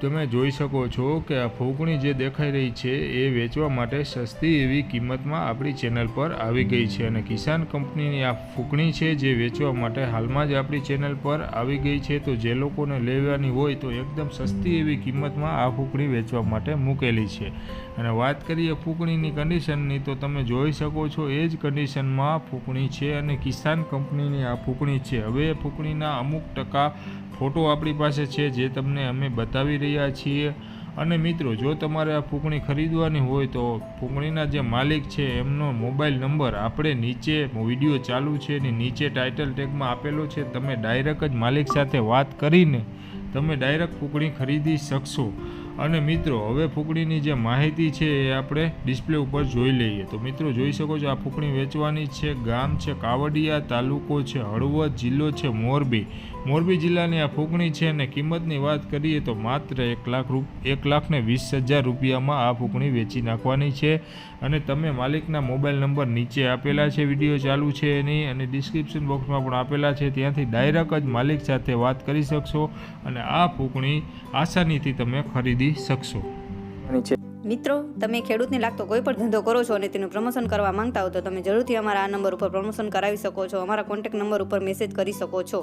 તમે જોઈ શકો છો કે આ ફૂંકણી જે દેખાઈ રહી છે એ વેચવા માટે સસ્તી એવી કિંમતમાં આપણી ચેનલ પર આવી ગઈ છે અને કિસાન કંપનીની આ ફૂંકણી છે જે વેચવા માટે હાલમાં જ આપણી ચેનલ પર આવી ગઈ છે. તો જે લોકોને લેવાની હોય તો એકદમ સસ્તી એવી કિંમતમાં આ ફૂંકણી વેચવા માટે મૂકેલી છે. અને વાત કરીએ ફૂંકણીની કન્ડિશનની તો તમે જોઈ શકો છો એ જ કન્ડિશનમાં ફૂંકણી છે અને કિસાન કંપનીની આ ફૂંકણી છે. હવે ફૂંકણીના અમુક ટકા ફોટો આપણી પાસે છે જે તમને અમે બતાવી રહ્યા છીએ. અને મિત્રો, જો તમારે આ ફૂંકણી ખરીદવાની હોય તો ફૂંકણીના જે માલિક છે, એમનો મોબાઈલ નંબર આપણે નીચે વીડિયો ચાલુ છે ને નીચે ટાઇટલ ટેગમાં આપેલો છે. તમે ડાયરેક્ટ જ માલિક સાથે વાત કરીને તમે ડાયરેક્ટ ફૂંકણી ખરીદી શકશો. અને મિત્રો, હવે ફૂંકણીની જે માહિતી છે એ આપણે ડિસ્પ્લે ઉપર જોઈ લઈએ. તો મિત્રો, જોઈ શકો છો આ ફૂંકણી વેચવાની છે. ગામ છે કાવડિયા, તાલુકો છે હળવદ, જિલ્લો છે મોરબી. મોરબી જિલ્લાની આ ફૂંકણી છે અને કિંમતની વાત કરીએ તો માત્ર એક લાખ રૂપ, એક લાખને વીસ હજાર રૂપિયામાં આ ફૂંકણી વેચી નાખવાની છે. અને તમે માલિકના મોબાઈલ નંબર નીચે આપેલા છે, વીડિયો ચાલુ છે એની અને ડિસ્ક્રિપ્શન બોક્સમાં પણ આપેલા છે. ત્યાંથી ડાયરેક્ટ જ માલિક સાથે વાત કરી શકશો અને આ ફૂંકણી આસાનીથી તમે ખરીદી શકશો. મિત્રો, તમે ખેડૂતને લાગતો કોઈ પણ ધંધો કરો છો અને તેનું પ્રમોશન કરવા માંગતા હો તો તમે જરૂરથી અમારા આ નંબર ઉપર પ્રમોશન કરાવી શકો છો. અમારા કોન્ટેક્ટ નંબર ઉપર મેસેજ કરી શકો છો.